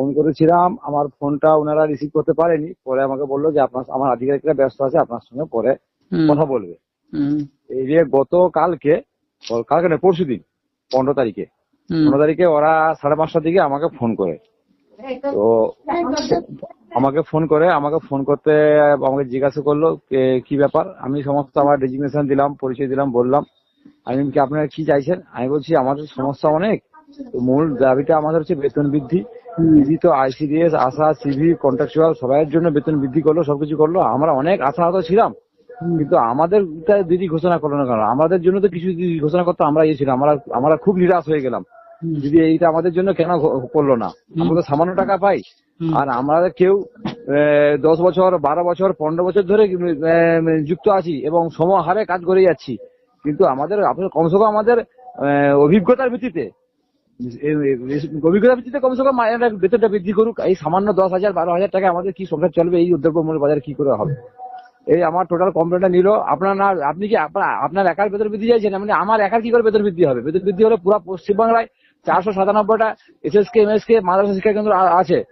Phone করেছিলাম আমার ফোনটা ওনারা রিসিভ করতে পারেনি। পরে আমাকে বলল যে আপনার আমার আধিকারিকরা ব্যস্ত আছে আপনার সঙ্গে পরে কথা বলবে। এই যে গত কালকে কালকে না পরশু দিন পনেরো তারিখে। পনেরো তারিখে ওরা সাড়ে পাঁচটার দিকে আমাকে ফোন করে। তো আমাকে ফোন করে আমাকে ফোন করতে আমাকে জিজ্ঞাসা করল কি ব্যাপার? আমি সমস্ত আমার ডেজিগনেশন দিলাম পরিচয় দিলাম বললাম আমি কি আপনারা কি চাইছেন? আমি বলছি আমাদের সমস্যা অনেক। মূল দাবিটা আমাদের হচ্ছে বেতন বৃদ্ধি। তো আইসিডিএস আশা সিভি কন্ট্রাকচুয়াল সবাইয়ের জন্য বেতন বৃদ্ধি করল সবকিছু করল। আমরা অনেক আশা আশাহত ছিলাম। কিন্তু আমাদের দিদি ঘোষণা করল না কেন? আমাদের জন্য তো কিছু দিদি ঘোষণা করতে আমরা ইয়ে ছিলাম। আমরা আমরা খুব নিরাশ হয়ে গেলাম। দিদি এইটা আমাদের জন্য কেন করল না? আমরা তো সামান্য টাকা পাই। আর আমরা কেউ দশ বছর বারো বছর পনেরো বছর ধরে যুক্ত আছি এবং সমহারে কাজ করে যাচ্ছি। কিন্তু আমাদের আপনার কমসে কম আমাদের অভিজ্ঞতার ভিত্তিতে এ- ভিত্তিতে কমসে কম মায়েরা বেতনটা বৃদ্ধি করুক। এই সামান্য দশ হাজার, বারো হাজার টাকা আমাদের কি সংসার চলবে? এই উদ্যোগমূলক বাজারে কি করে হবে? এই আমার টোটাল কমপ্লেনটা নিল। আপনার না, আপনি কি আপনার একার বেতন বৃদ্ধি চাইছেন? মানে আমার একার কি করে বেতন বৃদ্ধি হবে? বেতন বৃদ্ধি হলে পুরো পশ্চিমবাংলায় চারশো সাতানব্বইটা এসএসকে, এমএসকে, মাদ্রাসা শিক্ষা কেন্দ্র আছে।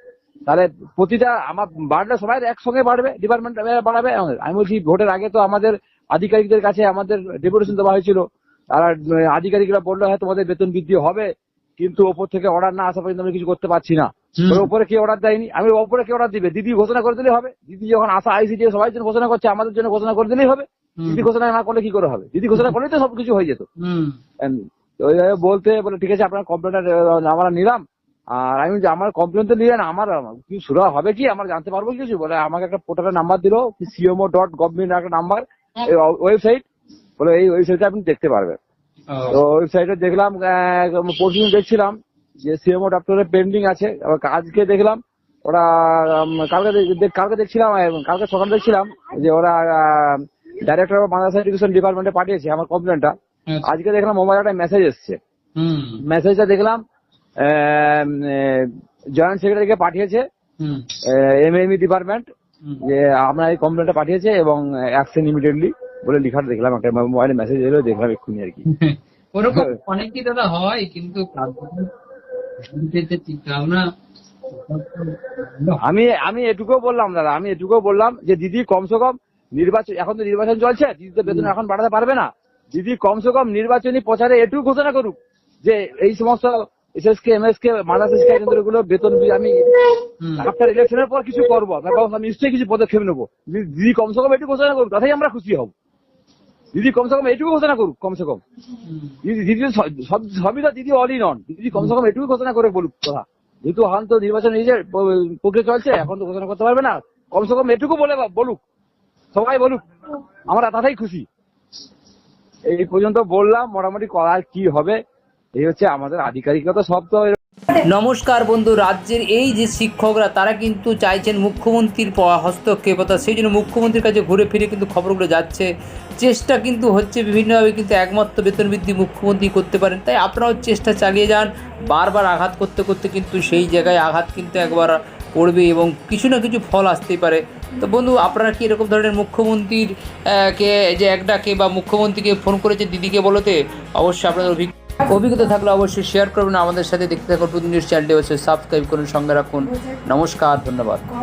তাহলে প্রতিটা আমার বাড়লে সবাই একসঙ্গে বাড়বে ডিপার্টমেন্ট বাড়াবে আমি বলছি, ভোটের আগে তো আমাদের আধিকারিকদের কাছে আমাদের ডেপুটেশন দেওয়া হয়েছিল। তারা আধিকারিকরা বলল হ্যাঁ তোমাদের বেতন বৃদ্ধি হবে। কিন্তু ওপর থেকে অর্ডার না আসা পর্যন্ত আমি কিছু করতে পারছি না। ওপরে কে অর্ডার দেয়নি আমি ওপরে কে অর্ডার দিবে। দিদি ঘোষণা করে দিলে হবে। দিদি যখন আসা আইসিডি সবাই জন্য ঘোষণা করছে আমাদের জন্য ঘোষণা করে দিলেই হবে। দিদি ঘোষণা না করলে কি করে হবে? দিদি ঘোষণা করলেই তো সবকিছু হয়ে যেত। ওইভাবে বলতে বলে ঠিক আছে আপনার কমপ্লেনটা আমরা নিলাম। আর আমি আমার কমপ্লেন তো নিলেন আমার কি শুরু হবে কি? আমরা জানতে পারব কিছু? বলে আমাকে একটা পোর্টালের নাম্বার দিলো সিএমও ডট গভর্নমেন্ট একটা নাম্বার ওয়েবসাইট বলে এই ওয়েবসাইটে আপনি দেখতে পারবেন। তো ওয়েবসাইটে দেখলাম পরশু দেখছিলাম যে সিএমও দপ্তরে পেন্ডিং আছে। আবার আজকে দেখলাম ওরা কালকে কালকে দেখছিলাম কালকে সকালে দেখছিলাম যে ওরা ডাইরেক্টর অফ মাদ্রাসা এডুকেশন ডিপার্টমেন্টে পাঠিয়েছে আমার কমপ্লেনটা আচ্ছা, আজকে দেখলাম মোবাইলে একটা মেসেজ এসছে। হুম, মেসেজটা দেখলাম জয়েন্ট সেক্রেটারিকে পাঠিয়েছে এমএমই ডিপার্টমেন্ট যে আপনার এই কমপ্লেনটা পাঠিয়েছে এবং অ্যাকশন ইমিডিয়েটলি বলে লিখাটা দেখলাম একটা মোবাইলে মেসেজ এলো দেখলাম এক্ষুনি আর কি। ওরকম অনেকই দাদা হয় কিন্তু ভাবনা আমি আমি এটুকু বললাম দাদা আমি এটুকু বললাম যে দিদি কমসে কম নির্বাচন এখন তো নির্বাচন চলছে দিদি তো বেতন এখন বাড়াতে পারবে না। দিদি কমসে কম নির্বাচনী প্রচারে এটুকু ঘোষণা করুক যে এই সমস্ত S S K M SSK MSK মাদ্রাসা শিক্ষা কেন্দ্রগুলো বেতন আমি আফটার ইলেকশনের পর কিছু করব। আমি নিশ্চয়ই কিছু পদক্ষেপ নেব। দিদি কমসে কম এটুকু ঘোষণা করুক তাতেই আমরা খুশি হব। দিদি কমসে কম এটুকু ঘোষণা করুক, কমসে কম। দিদি সব- সব সবই তো দিদি অল ইন অন দিদি কমসে কম এটুকু ঘোষণা করে বলুক কথা। যেহেতু এখন তো নির্বাচন নিজে প্রক্রিয়া চলছে, এখন তো ঘোষণা করতে পারবে না। কমসে কম এটুকু বলে বলুক। সবাই বলুক। আমরা তাতেই খুশি। এই পর্যন্ত বললাম, মোটামুটি করার কি হবে, এই হচ্ছে আমাদের আধিকারিকতা সব তো নমস্কার বন্ধু, রাজ্যের এই যে শিক্ষকরা, তারা কিন্তু চাইছেন মুখ্যমন্ত্রীর হস্তক্ষেপতা সেই জন্য মুখ্যমন্ত্রীর কাছে ঘুরে ফিরে কিন্তু খবরগুলো যাচ্ছে। চেষ্টা কিন্তু হচ্ছে বিভিন্নভাবে কিন্তু একমাত্র বেতন বৃদ্ধি মুখ্যমন্ত্রী করতে পারেন। তাই আপনারাও চেষ্টা চালিয়ে যান। বারবার আঘাত করতে করতে কিন্তু সেই জায়গায় আঘাত কিন্তু একবার পড়বে এবং কিছু না কিছু ফল আসতেই পারে। তো বন্ধু, আপনারা কি এরকম ধরনের মুখ্যমন্ত্রীর কে যে একটাকে বা মুখ্যমন্ত্রীকে ফোন করেছে দিদিকে বলতে অবশ্যই আপনাদের অভিজ্ঞ অভিজ্ঞতা থাকলে অবশ্যই শেয়ার করবেন। আমাদের সাথে দেখতে থাকুন নিউজ চ্যানেলটি অবশ্যই সাবস্ক্রাইব করুন, সঙ্গে রাখুন। নমস্কার, ধন্যবাদ।